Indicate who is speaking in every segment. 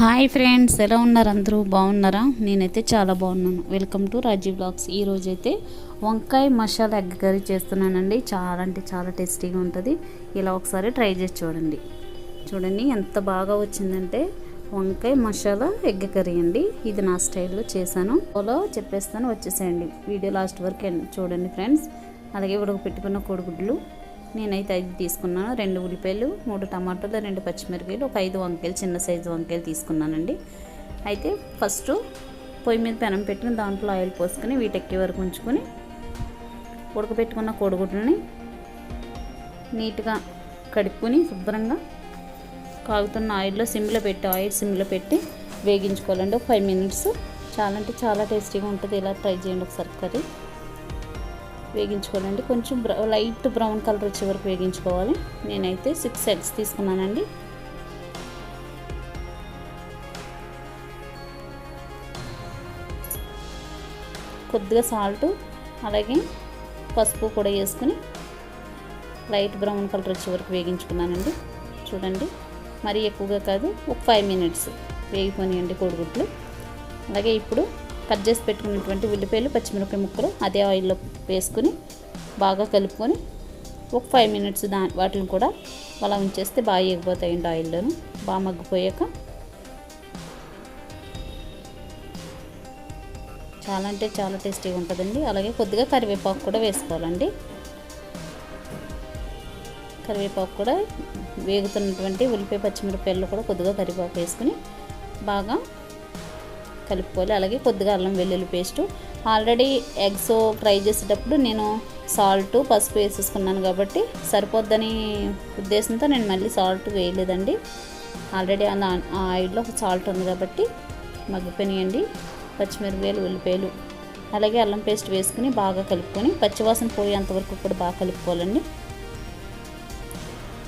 Speaker 1: Hi friends ఎలా ఉన్నారు అందరూ? బాగున్నారా? నేనైతే చాలా బాగున్నాను. Welcome to Rajeev blogs. ఈ రోజైతే వంకాయ మసాలా ఎగ్ కర్రీ చేస్తున్నానండి. చాలా అంటే చాలా టేస్టీగా ఉంటుంది. ఇలా ఒకసారి ట్రై చేసి చూడండి. చూడండి ఎంత బాగా వచ్చిందంటే వంకాయ మసాలా ఎగ్ కర్రీ అండి. ఇది నా స్టైల్లో చేశాను. ఓలో చెప్పేస్తాను వచ్చేసేయండి. వీడియో లాస్ట్ వరకు చూడండి ఫ్రెండ్స్. అలాగే ఉడకపెట్టుకున్న కోడిగుడ్లు. నేనైతే ఐదు తీసుకున్నాను. రెండు ఉల్లిపాయలు మూడు టమాటాలు రెండు పచ్చిమిరపకాయలు ఒక ఐదు వంకాయలు చిన్న సైజు వంకాయలు తీసుకున్నానండి. అయితే ఫస్ట్ పొయ్యి మీద పెనం పెట్టుకుని దాంట్లో ఆయిల్ పోసుకొని వీటెక్కే వరకు ఉంచుకొని ఉడకపెట్టుకున్న కోడిగుడ్లని నీట్గా కడుక్కుని శుభ్రంగా కాగుతున్న ఆయిల్లో సిమ్లో పెట్టి ఆయిల్ సిమ్లో పెట్టి వేగించుకోవాలండి. ఒక ఫైవ్ మినిట్స్. చాలా అంటే చాలా టేస్టీగా ఉంటుంది. ఇలా ట్రై చేయండి ఒకసారి కర్రీ. వేగించుకోవాలండి. కొంచెం బ్ర లైట్ బ్రౌన్ కలర్ వచ్చే వరకు వేగించుకోవాలి. నేనైతే సిక్స్ ఎగ్స్ తీసుకున్నానండి. కొద్దిగా సాల్ట్ అలాగే పసుపు కూడా వేసుకుని లైట్ బ్రౌన్ కలర్ వచ్చే వరకు వేగించుకున్నానండి. చూడండి మరీ ఎక్కువగా కాదు ఒక ఫైవ్ మినిట్స్ వేగిపోనియండి కోడిగుడ్లు. అలాగే ఇప్పుడు కట్ చేసి పెట్టుకున్నటువంటి ఉల్లిపాయలు పచ్చిమిరపకాయ ముక్కలు అదే ఆయిల్లో వేసుకుని బాగా కలుపుకొని ఒక ఫైవ్ మినిట్స్ దా వాటిని కూడా అలా ఉంచేస్తే బాగా ఎగిపోతాయండి ఆయిల్లోను. బాగా మగ్గిపోయాక చాలా అంటే చాలా టేస్టీగా ఉంటుందండి. అలాగే కొద్దిగా కరివేపాకు కూడా వేసుకోవాలండి. కరివేపాకు కూడా వేగుతున్నటువంటి ఉల్లిపాయ పచ్చిమిరపకాయలు కూడా కొద్దిగా కరివేపాకు వేసుకుని బాగా కలుపుకోవాలి. అలాగే కొద్దిగా అల్లం వెల్లుల్లి పేస్టు. ఆల్రెడీ ఎగ్స్ ఫ్రై చేసేటప్పుడు నేను సాల్ట్ పసుపు వేసేసుకున్నాను కాబట్టి సరిపోద్దని ఉద్దేశంతో నేను మళ్ళీ సాల్ట్ వేయలేదండి. ఆల్రెడీ ఆ ఆ ఆయిల్లో సాల్ట్ ఉంది కాబట్టి మగ్గిపోయినాయండి. పచ్చిమిరపకాయలు ఉల్లిపాయలు అలాగే అల్లం పేస్ట్ వేసుకుని బాగా కలుపుకొని పచ్చివాసన పోయేంతవరకు కూడా బాగా కలుపుకోవాలండి.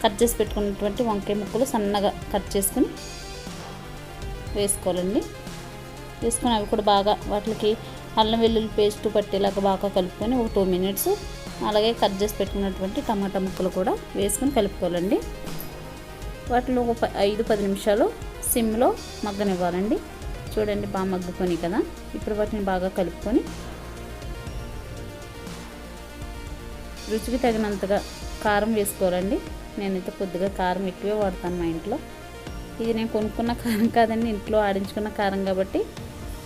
Speaker 1: కట్ చేసి పెట్టుకున్నటువంటి వంకాయ ముక్కలు సన్నగా కట్ చేసుకుని వేసుకోవాలండి. వేసుకొని అవి కూడా బాగా వాటికి అల్లం వెల్లుల్లి పేస్ట్ పట్టేలాగా బాగా కలుపుకొని ఒక టూ మినిట్స్ అలాగే కట్ చేసి పెట్టుకున్నటువంటి టమాటా ముక్కలు కూడా వేసుకొని కలుపుకోవాలండి. వాటిలో ఒక ఐదు పది నిమిషాలు సిమ్లో మగ్గనివ్వాలండి. చూడండి బాగా మగ్గుకొని కదా. ఇప్పుడు వాటిని బాగా కలుపుకొని రుచికి తగినంతగా కారం వేసుకోవాలండి. నేనైతే కొద్దిగా కారం ఎక్కువే వాడతాను మా ఇంట్లో. ఇది నేను కొనుక్కున్న కారం కాదండి ఇంట్లో ఆడించుకున్న కారం కాబట్టి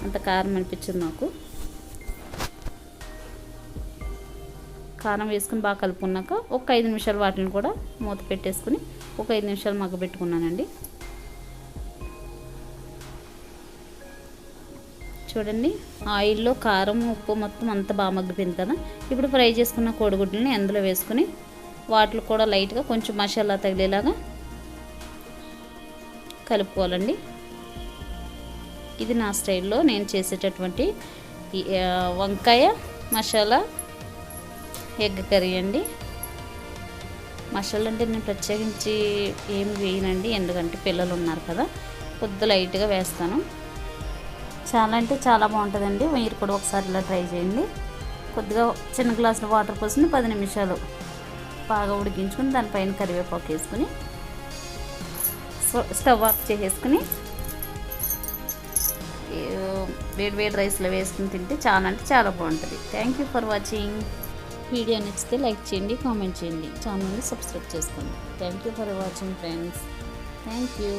Speaker 1: అంత కారం అనిపించింది నాకు. కారం వేసుకుని బాగా కలుపుకున్నాక ఒక ఐదు నిమిషాలు వాటిని కూడా మూత పెట్టేసుకుని ఒక ఐదు నిమిషాలు మగ్గబెట్టుకున్నానండి. చూడండి ఆయిల్లో కారం ఉప్పు మొత్తం అంతా బాగా మగ్గిపోయింది కదా. ఇప్పుడు ఫ్రై చేసుకున్న కోడిగుడ్లని అందులో వేసుకుని వాటిలో కూడా లైట్గా కొంచెం మసాలా తగిలేలాగా కలుపుకోవాలండి. ఇది నా స్టైల్లో నేను చేసేటటువంటి వంకాయ మసాలా ఎగ్ కర్రీ అండి. మసాలా అంటే నేను ప్రత్యేకించి ఏమి వేయనండి ఎందుకంటే పిల్లలు ఉన్నారు కదా. కొద్ది లైట్గా వేస్తాను. చాలా అంటే చాలా బాగుంటుందండి. మీరు కూడా ఒకసారి ఇలా ట్రై చేయండి. కొద్దిగా చిన్న గ్లాసులో వాటర్ పోసుకుని పది నిమిషాలు బాగా ఉడికించుకుని దానిపైన కరివేపాకు వేసుకుని స్టవ్ ఆఫ్ చేసేసుకుని వేడి వేడి రైస్లో వేసుకుని తింటే చాలా అంటే చాలా బాగుంటుంది. Thank you for watching video నచ్చితే లైక్ చేయండి కామెంట్ చేయండి. ఛానల్ని సబ్స్క్రైబ్ చేసుకోండి. Thank you for watching friends thank you